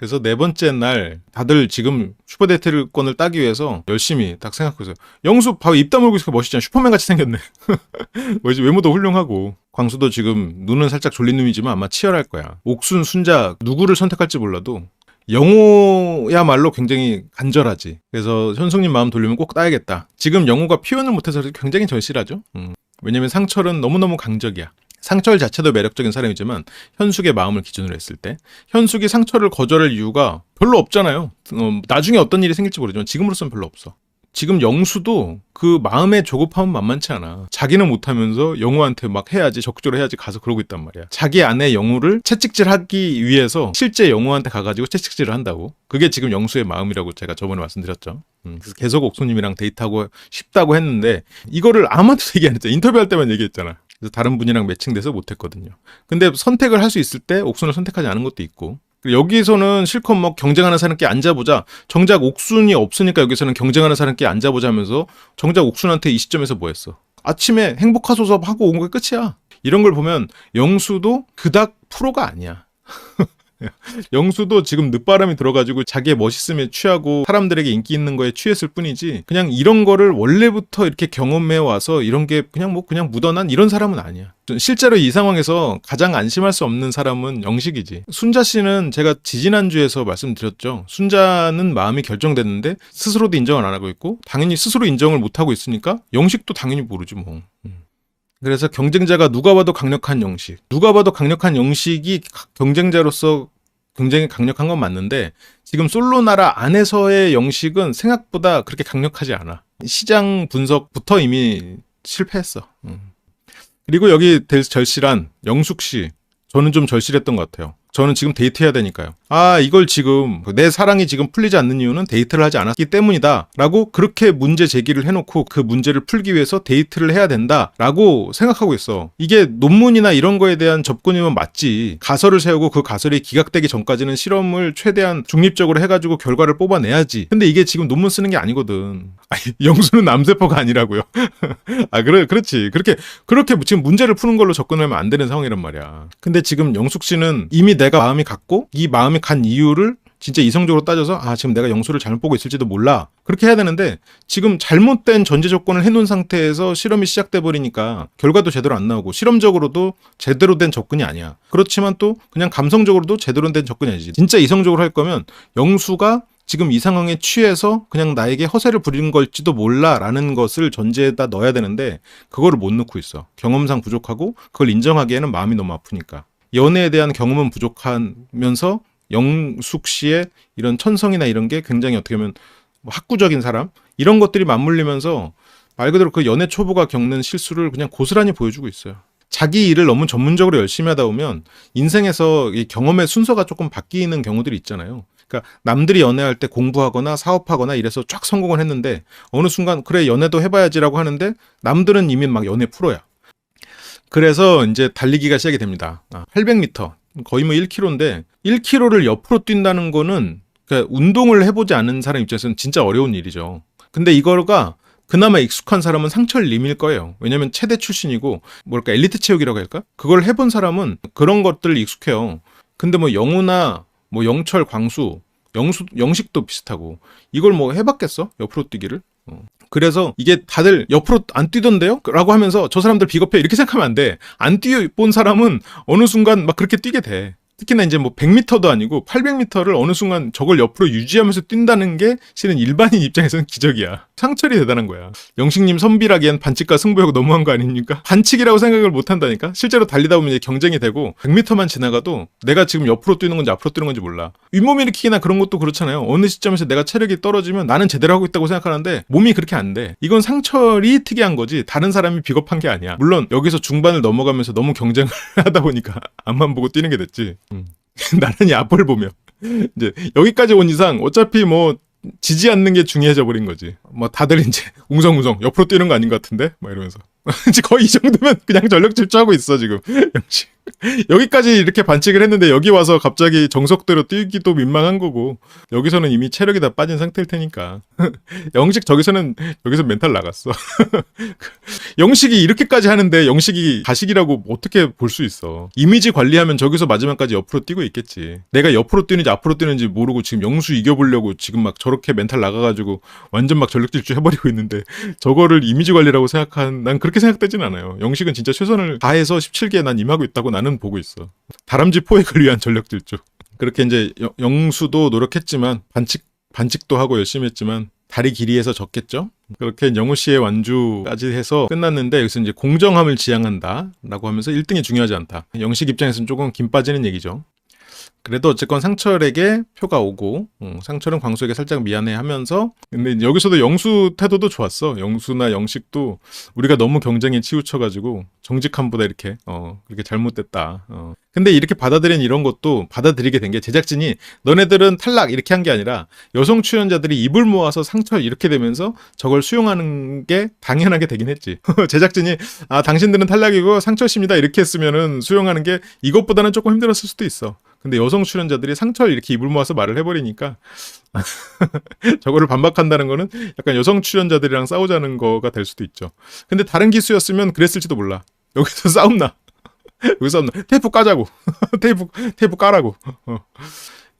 그래서 네 번째 날 다들 지금 슈퍼데이트권을 따기 위해서 열심히 딱 생각하고 있어요. 영수 바로 입 다물고 있으니까 멋있잖아. 슈퍼맨 같이 생겼네. 뭐지 외모도 훌륭하고 광수도 지금 눈은 살짝 졸린 놈이지만 아마 치열할 거야. 옥순, 순자 누구를 선택할지 몰라도 영호야말로 굉장히 간절하지. 그래서 현숙님 마음 돌리면 꼭 따야겠다. 지금 영호가 표현을 못해서 굉장히 절실하죠. 음. 왜냐면 상철은 너무너무 강적이야. 상철 자체도 매력적인 사람이지만 현숙의 마음을 기준으로 했을 때 현숙이 상철을 거절할 이유가 별로 없잖아요. 어, 나중에 어떤 일이 생길지 모르지만 지금으로서는 별로 없어. 지금 영수도 그 마음의 조급함은 만만치 않아. 자기는 못하면서 영우한테 막 해야지 적극적으로 해야지 가서 그러고 있단 말이야. 자기 아내 영우를 채찍질하기 위해서 실제 영우한테 가가지고 채찍질을 한다고. 그게 지금 영수의 마음이라고 제가 저번에 말씀드렸죠. 음, 그래서 계속 옥수님이랑 데이트하고 싶다고 했는데 이거를 아무한테 얘기 안 했잖아. 인터뷰할 때만 얘기했잖아. 그래서 다른 분이랑 매칭돼서 못했거든요. 근데 선택을 할 수 있을 때 옥순을 선택하지 않은 것도 있고 여기서는 실컷 뭐 경쟁하는 사람끼리 앉아보자. 정작 옥순이 없으니까 여기서는 경쟁하는 사람끼리 앉아보자 하면서 정작 옥순한테 이 시점에서 뭐 했어? 아침에 행복하소서 하고 온 게 끝이야. 이런 걸 보면 영수도 그닥 프로가 아니야. 영수도 지금 늦바람이 들어가지고 자기의 멋있음에 취하고 사람들에게 인기 있는 거에 취했을 뿐이지 그냥 이런 거를 원래부터 이렇게 경험해 와서 이런 게 그냥 뭐 그냥 묻어난 이런 사람은 아니야. 실제로 이 상황에서 가장 안심할 수 없는 사람은 영식이지. 순자 씨는 제가 지지난주에서 말씀드렸죠. 순자는 마음이 결정됐는데 스스로도 인정을 안 하고 있고 당연히 스스로 인정을 못 하고 있으니까 영식도 당연히 모르지 뭐. 음. 그래서 경쟁자가 누가 봐도 강력한 영식. 누가 봐도 강력한 영식이 경쟁자로서 굉장히 강력한 건 맞는데 지금 솔로 나라 안에서의 영식은 생각보다 그렇게 강력하지 않아. 시장 분석부터 이미 실패했어. 음. 그리고 여기 될 절실한 영숙 씨. 저는 좀 절실했던 것 같아요. 저는 지금 데이트해야 되니까요. 아, 이걸 지금 내 사랑이 지금 풀리지 않는 이유는 데이트를 하지 않았기 때문이다. 라고 그렇게 문제 제기를 해놓고 그 문제를 풀기 위해서 데이트를 해야 된다. 라고 생각하고 있어. 이게 논문이나 이런 거에 대한 접근이면 맞지. 가설을 세우고 그 가설이 기각되기 전까지는 실험을 최대한 중립적으로 해가지고 결과를 뽑아내야지. 근데 이게 지금 논문 쓰는 게 아니거든. 아니, 영수는 남세포가 아니라고요. 아, 그래, 그렇지. 그렇게, 그렇게 지금 문제를 푸는 걸로 접근하면 안 되는 상황이란 말이야. 근데 지금 영숙 씨는 이미 내가 마음이 갔고 이 마음이 간 이유를 진짜 이성적으로 따져서 아 지금 내가 영수를 잘못 보고 있을지도 몰라. 그렇게 해야 되는데 지금 잘못된 전제 조건을 해놓은 상태에서 실험이 시작돼 버리니까 결과도 제대로 안 나오고 실험적으로도 제대로 된 접근이 아니야. 그렇지만 또 그냥 감성적으로도 제대로 된 접근이 아니지. 진짜 이성적으로 할 거면 영수가 지금 이 상황에 취해서 그냥 나에게 허세를 부리는 걸지도 몰라라는 것을 전제에다 넣어야 되는데 그거를 못 넣고 있어. 경험상 부족하고 그걸 인정하기에는 마음이 너무 아프니까. 연애에 대한 경험은 부족하면서 영숙 씨의 이런 천성이나 이런 게 굉장히 어떻게 보면 뭐 학구적인 사람 이런 것들이 맞물리면서 말 그대로 그 연애 초보가 겪는 실수를 그냥 고스란히 보여주고 있어요. 자기 일을 너무 전문적으로 열심히 하다 보면 인생에서 이 경험의 순서가 조금 바뀌는 경우들이 있잖아요. 그러니까 남들이 연애할 때 공부하거나 사업하거나 이래서 쫙 성공을 했는데 어느 순간 그래 연애도 해봐야지라고 하는데 남들은 이미 막 연애 프로야. 그래서 이제 달리기가 시작이 됩니다. 아, 800m 거의 뭐 1km인데 1km를 옆으로 뛴다는 거는 그러니까 운동을 해보지 않은 사람 입장에서는 진짜 어려운 일이죠. 근데 이거가 그나마 익숙한 사람은 상철 님일 거예요. 왜냐면 체대 출신이고 뭘까 엘리트 체육이라고 할까? 그걸 해본 사람은 그런 것들 익숙해요. 근데 뭐 영우나 뭐 영철, 광수, 영수, 영식도 비슷하고 이걸 뭐 해봤겠어? 옆으로 뛰기를? 어. 그래서 이게 다들 옆으로 안 뛰던데요? 라고 하면서 저 사람들 비겁해 이렇게 생각하면 안 돼. 안 뛰어본 사람은 어느 순간 막 그렇게 뛰게 돼. 특히나 이제 뭐 100m도 아니고 800m를 어느 순간 저걸 옆으로 유지하면서 뛴다는 게 실은 일반인 입장에서는 기적이야. 상철이 대단한 거야. 영식님 선비라기엔 반칙과 승부하고 너무한 거 아닙니까? 반칙이라고 생각을 못 한다니까? 실제로 달리다 보면 이제 경쟁이 되고 100m만 지나가도 내가 지금 옆으로 뛰는 건지 앞으로 뛰는 건지 몰라. 윗몸 일으키기나 그런 것도 그렇잖아요. 어느 시점에서 내가 체력이 떨어지면 나는 제대로 하고 있다고 생각하는데 몸이 그렇게 안 돼. 이건 상철이 특이한 거지 다른 사람이 비겁한 게 아니야. 물론 여기서 중반을 넘어가면서 너무 경쟁을 하다 보니까 앞만 보고 뛰는 게 됐지. 음. 나란히 앞을 보며 이제 여기까지 온 이상 어차피 뭐 지지 않는 게 중요해져 버린 거지. 뭐 다들 이제 웅성웅성 옆으로 뛰는 거 아닌 것 같은데? 막 이러면서. 거의 이 정도면 그냥 전력 질주하고 있어, 지금. 영식. 여기까지 이렇게 반칙을 했는데 여기 와서 갑자기 정석대로 뛰기도 민망한 거고 여기서는 이미 체력이 다 빠진 상태일 테니까 영식 저기서는 여기서 멘탈 나갔어 영식이 이렇게까지 하는데 영식이 가식이라고 어떻게 볼 수 있어 이미지 관리하면 저기서 마지막까지 옆으로 뛰고 있겠지 내가 옆으로 뛰는지 앞으로 뛰는지 모르고 지금 영수 이겨보려고 지금 막 저렇게 멘탈 나가가지고 완전 막 전력 질주 해버리고 있는데 저거를 이미지 관리라고 생각한 난 그렇게 생각되진 않아요 영식은 진짜 최선을 다해서 17기에 난 임하고 있다고 나는 보고 있어. 다람쥐 포획을 위한 전력 질주. 그렇게 이제 영- 영수도 노력했지만 반칙 반칙도 하고 열심히 했지만 다리 길이에서 졌겠죠. 그렇게 영우 씨의 완주까지 해서 끝났는데 여기서 이제 공정함을 지향한다라고 하면서 1등이 중요하지 않다. 영식 입장에서는 조금 김 빠지는 얘기죠. 그래도 어쨌건 상철에게 표가 오고 음, 상철은 광수에게 살짝 미안해하면서 근데 여기서도 영수 태도도 좋았어. 영수나 영식도 우리가 너무 경쟁에 치우쳐가지고 정직함보다 이렇게 어 그렇게 잘못됐다. 어. 근데 이렇게 받아들인 이런 것도 받아들이게 된 게 제작진이 너네들은 탈락 이렇게 한 게 아니라 여성 출연자들이 입을 모아서 상철 이렇게 되면서 저걸 수용하는 게 당연하게 되긴 했지. 제작진이 아 당신들은 탈락이고 상철 씨입니다 이렇게 했으면은 수용하는 게 이것보다는 조금 힘들었을 수도 있어. 근데 여성 출연자들이 상철 이렇게 입을 모아서 말을 해버리니까 저거를 반박한다는 거는 약간 여성 출연자들이랑 싸우자는 거가 될 수도 있죠. 근데 다른 기수였으면 그랬을지도 몰라. 여기서 싸움 나. 여기서 싸움 나. 테이프 까자고. 테이프, 테이프 까라고. 어.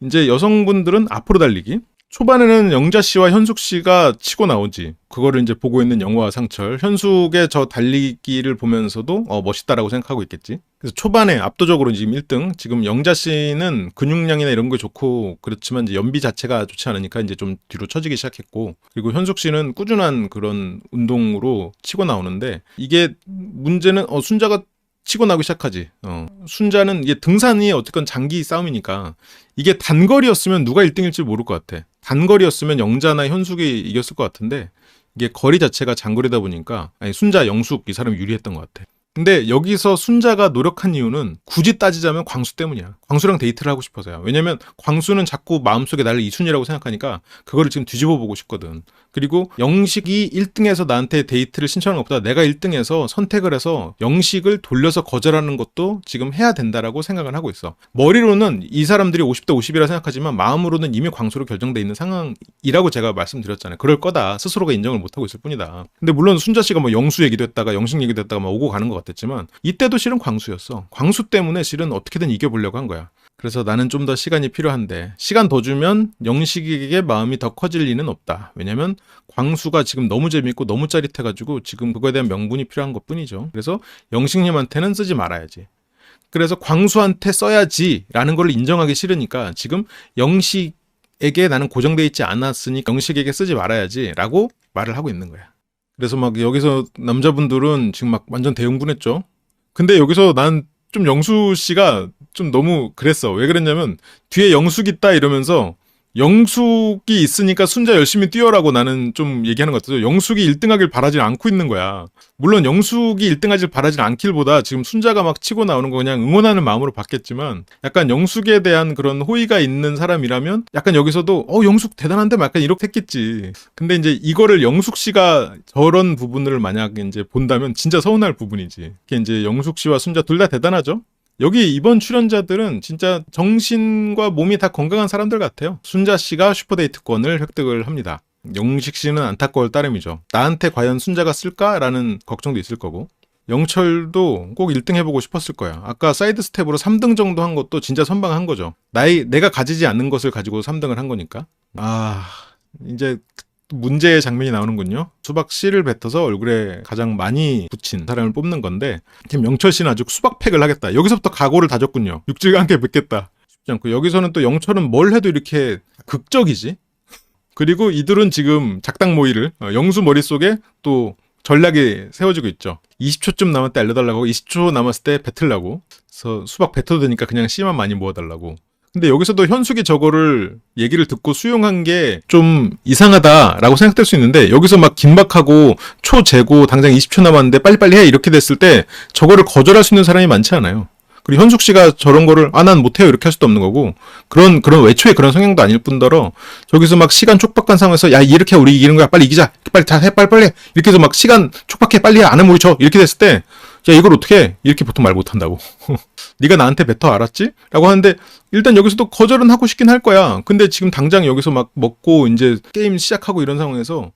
이제 여성분들은 앞으로 달리기. 초반에는 영자 씨와 현숙 씨가 치고 나오지. 그거를 이제 보고 있는 영화와 상철. 현숙의 저 달리기를 보면서도 어, 멋있다라고 생각하고 있겠지. 그래서 초반에 압도적으로 지금 1등. 지금 영자 씨는 근육량이나 이런 거 좋고 그렇지만 이제 연비 자체가 좋지 않으니까 이제 좀 뒤로 처지기 시작했고 그리고 현숙 씨는 꾸준한 그런 운동으로 치고 나오는데 이게 문제는 어 순자가 치고 나기 시작하지. 어. 순자는 이게 등산이 어쨌건 장기 싸움이니까 이게 단거리였으면 누가 1등일지 모를 것 같아. 단거리였으면 영자나 현숙이 이겼을 것 같은데 이게 거리 자체가 장거리다 보니까 아니 순자, 영숙 이 사람이 유리했던 것 같아. 근데 여기서 순자가 노력한 이유는 굳이 따지자면 광수 때문이야. 광수랑 데이트를 하고 싶어서야. 왜냐면 광수는 자꾸 마음속에 나를 이순이라고 생각하니까 그거를 지금 뒤집어 보고 싶거든. 그리고 영식이 1등에서 나한테 데이트를 신청하는 것보다 내가 1등에서 선택을 해서 영식을 돌려서 거절하는 것도 지금 해야 된다라고 생각을 하고 있어. 머리로는 이 사람들이 50대 50이라 생각하지만 마음으로는 이미 광수로 결정돼 있는 상황이라고 제가 말씀드렸잖아요. 그럴 거다. 스스로가 인정을 못하고 있을 뿐이다. 근데 물론 순자 씨가 뭐 영수 얘기도 했다가 영식 얘기도 했다가 막 오고 가는 것 같았지만 이때도 실은 광수였어. 광수 때문에 실은 어떻게든 이겨보려고 한 거야. 그래서 나는 좀 더 시간이 필요한데 시간 더 주면 영식에게 마음이 더 커질 리는 없다. 왜냐면 광수가 지금 너무 재밌고 너무 짜릿해가지고 지금 그거에 대한 명분이 필요한 것 뿐이죠. 그래서 영식님한테는 쓰지 말아야지. 그래서 광수한테 써야지라는 걸 인정하기 싫으니까 지금 영식에게 나는 고정돼 있지 않았으니 영식에게 쓰지 말아야지라고 말을 하고 있는 거야. 그래서 막 여기서 남자분들은 지금 막 완전 대응분했죠. 근데 여기서 난 좀 영수 씨가 좀 너무 그랬어. 왜 그랬냐면 뒤에 영숙 있다 이러면서 영숙이 있으니까 순자 열심히 뛰어라고 나는 좀 얘기하는 것 같아서 영숙이 1등하길 바라지 않고 있는 거야. 물론 영숙이 1등하길 바라지 않길보다 지금 순자가 막 치고 나오는 거 그냥 응원하는 마음으로 봤겠지만 약간 영숙에 대한 그런 호의가 있는 사람이라면 약간 여기서도 어 영숙 대단한데 막 약간 이렇게 했겠지. 근데 이제 이거를 영숙 씨가 저런 부분을 만약 이제 본다면 진짜 서운할 부분이지. 그게 이제 영숙 씨와 순자 둘 다 대단하죠. 여기 이번 출연자들은 진짜 정신과 몸이 다 건강한 사람들 같아요. 순자 씨가 슈퍼데이트권을 획득을 합니다. 영식 씨는 안타까울 따름이죠. 나한테 과연 순자가 쓸까라는 걱정도 있을 거고. 영철도 꼭 1등 해보고 싶었을 거야. 아까 사이드 스텝으로 3등 정도 한 것도 진짜 선방한 거죠. 나이, 내가 가지지 않는 것을 가지고 3등을 한 거니까. 아, 이제 문제의 장면이 나오는군요. 수박 씨를 뱉어서 얼굴에 가장 많이 붙인 사람을 뽑는 건데 지금 영철 씨는 아주 수박팩을 하겠다. 여기서부터 각오를 다졌군요. 육질과 함께 뱉겠다. 쉽지 않고 여기서는 또 영철은 뭘 해도 이렇게 극적이지. 그리고 이들은 지금 작당 모의를 어, 영수 머릿속에 또 전략이 세워지고 있죠. 20초쯤 남았을 때 알려달라고 하고 20초 남았을 때 뱉으려고. 그래서 수박 뱉어도 되니까 그냥 씨만 많이 모아달라고. 근데 여기서도 현숙이 저거를 얘기를 듣고 수용한 게 좀 이상하다라고 생각될 수 있는데 여기서 막 긴박하고 초 재고 당장 20초 남았는데 빨리빨리 해 이렇게 됐을 때 저거를 거절할 수 있는 사람이 많지 않아요. 그리고 현숙 씨가 저런 거를 아 난 못해요 이렇게 할 수도 없는 거고 그런 그런 외초에 그런 성향도 아닐 뿐더러 저기서 막 시간 촉박한 상황에서 야 이렇게 우리 이기는 거야 빨리 이기자 빨리 다 해 빨리 빨리 해. 이렇게 해서 막 시간 촉박해 빨리 해. 안 하면 우리 져 이렇게 됐을 때 야 이걸 어떻게 해? 이렇게 보통 말 못한다고 네가 나한테 뱉어 알았지? 라고 하는데 일단 여기서도 거절은 하고 싶긴 할 거야 근데 지금 당장 여기서 막 먹고 이제 게임 시작하고 이런 상황에서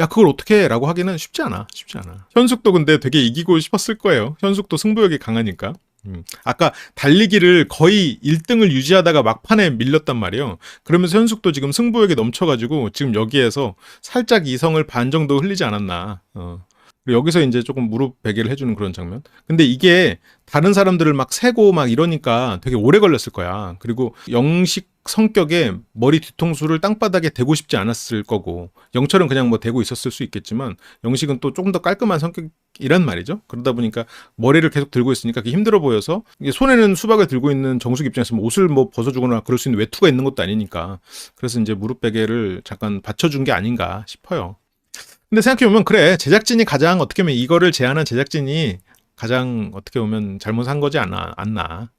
야 그걸 어떻게 해? 라고 하기는 쉽지 않아 쉽지 않아 현숙도 근데 되게 이기고 싶었을 거예요 현숙도 승부욕이 강하니까 음. 아까 달리기를 거의 1등을 유지하다가 막판에 밀렸단 말이에요. 그러면서 현숙도 지금 승부욕이 넘쳐가지고 지금 여기에서 살짝 이성을 반 정도 흘리지 않았나. 어. 여기서 이제 조금 무릎 베개를 해주는 그런 장면. 근데 이게 다른 사람들을 막 세고 막 이러니까 되게 오래 걸렸을 거야. 그리고 영식 성격에 머리 뒤통수를 땅바닥에 대고 싶지 않았을 거고 영철은 그냥 뭐 대고 있었을 수 있겠지만 영식은 또 조금 더 깔끔한 성격이란 말이죠. 그러다 보니까 머리를 계속 들고 있으니까 그게 힘들어 보여서 손에는 수박을 들고 있는 정숙 입장에서 뭐 옷을 뭐 벗어주거나 그럴 수 있는 외투가 있는 것도 아니니까 그래서 이제 무릎 베개를 잠깐 받쳐준 게 아닌가 싶어요. 근데 생각해보면 그래 제작진이 가장 어떻게 보면 이거를 제안한 제작진이 가장 어떻게 보면 잘못한 거지 않나 않나.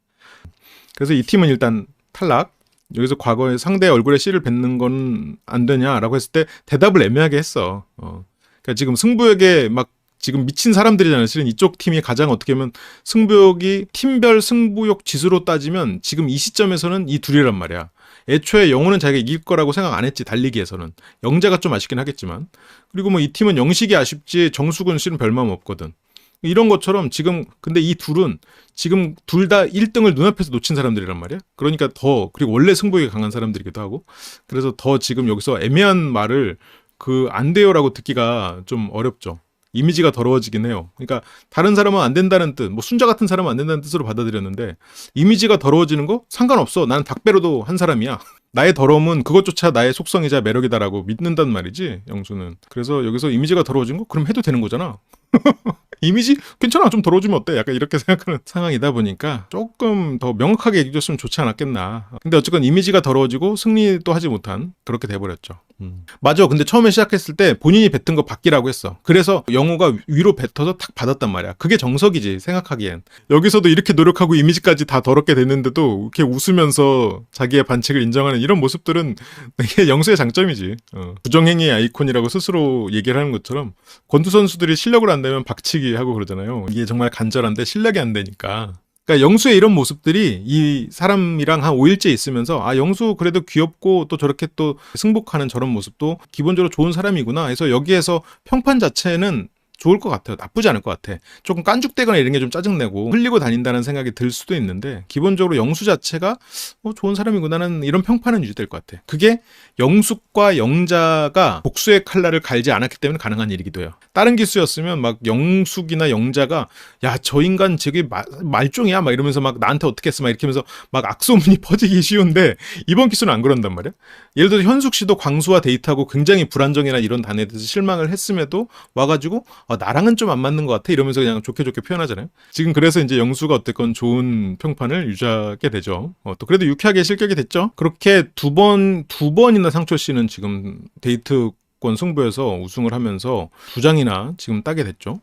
그래서 이 팀은 일단 탈락. 여기서 과거에 상대 얼굴에 씨를 뱉는 건 안 되냐라고 했을 때 대답을 애매하게 했어. 어. 그러니까 지금 승부욕에 막 지금 미친 사람들이잖아요. 실은 이쪽 팀이 가장 어떻게 보면 승부욕이 팀별 승부욕 지수로 따지면 지금 이 시점에서는 이 둘이란 말이야 애초에 영호는 자기가 이길 거라고 생각 안 했지 달리기에서는. 영자가 좀 아쉽긴 하겠지만. 그리고 뭐 이 팀은 영식이 아쉽지 정숙은 실은 별마음 없거든. 이런 것처럼 지금 근데 이 둘은 지금 둘 다 1등을 눈앞에서 놓친 사람들이란 말이야? 그러니까 더 그리고 원래 승부욕이 강한 사람들이기도 하고. 그래서 더 지금 여기서 애매한 말을 그 안 돼요라고 듣기가 좀 어렵죠 이미지가 더러워지긴 해요. 그러니까 다른 사람은 안 된다는 뜻, 뭐 순자 같은 사람은 안 된다는 뜻으로 받아들였는데 이미지가 더러워지는 거 상관없어. 나는 닭배로도 한 사람이야. 나의 더러움은 그것조차 나의 속성이자 매력이다라고 믿는단 말이지 영수는. 그래서 여기서 이미지가 더러워진 거 그럼 해도 되는 거잖아. 이미지 괜찮아 좀 더러워지면 어때? 약간 이렇게 생각하는 상황이다 보니까 조금 더 명확하게 얘기해줬으면 좋지 않았겠나. 근데 어쨌건 이미지가 더러워지고 승리도 하지 못한 그렇게 돼버렸죠. 음. 맞아. 근데 처음에 시작했을 때 본인이 뱉은 거 받기라고 했어. 그래서 영호가 위로 뱉어서 탁 받았단 말이야. 그게 정석이지 생각하기엔. 여기서도 이렇게 노력하고 이미지까지 다 더럽게 됐는데도 이렇게 웃으면서 자기의 반칙을 인정하는 이런 모습들은 이게 영수의 장점이지. 어. 부정행위의 아이콘이라고 스스로 얘기를 하는 것처럼 권투 선수들이 실력을 안 내면 박치기 하고 그러잖아요. 이게 정말 간절한데 실력이 안 되니까. 그러니까 영수의 이런 모습들이 이 사람이랑 한 5일째 있으면서 아 영수 그래도 귀엽고 또 저렇게 또 승복하는 저런 모습도 기본적으로 좋은 사람이구나 해서 여기에서 평판 자체는 좋을 것 같아요. 나쁘지 않을 것 같아. 조금 깐죽대거나 이런 게 좀 짜증내고 흘리고 다닌다는 생각이 들 수도 있는데 기본적으로 영수 자체가 어, 좋은 사람이구나는 이런 평판은 유지될 것 같아. 그게 영숙과 영자가 복수의 칼날을 갈지 않았기 때문에 가능한 일이기도 해요. 다른 기수였으면 막 영숙이나 영자가 야 저 인간 저게 마- 말종이야 막 이러면서 막 나한테 어떻게 했어 막 이렇게 하면서 막 악소문이 퍼지기 쉬운데 이번 기수는 안 그런단 말이야. 예를 들어 현숙 씨도 광수와 데이트하고 굉장히 불안정이나 이런 단에 대해서 실망을 했음에도 와가지고 어, 나랑은 좀 안 맞는 것 같아 이러면서 그냥 좋게 좋게 표현하잖아요. 지금 그래서 이제 영수가 어쨌건 좋은 평판을 유지하게 되죠. 어, 또 그래도 유쾌하게 실격이 됐죠. 그렇게 두 번 두 번이나 상철 씨는 지금 데이트 권 승부에서 우승을 하면서 두 장이나 지금 따게 됐죠.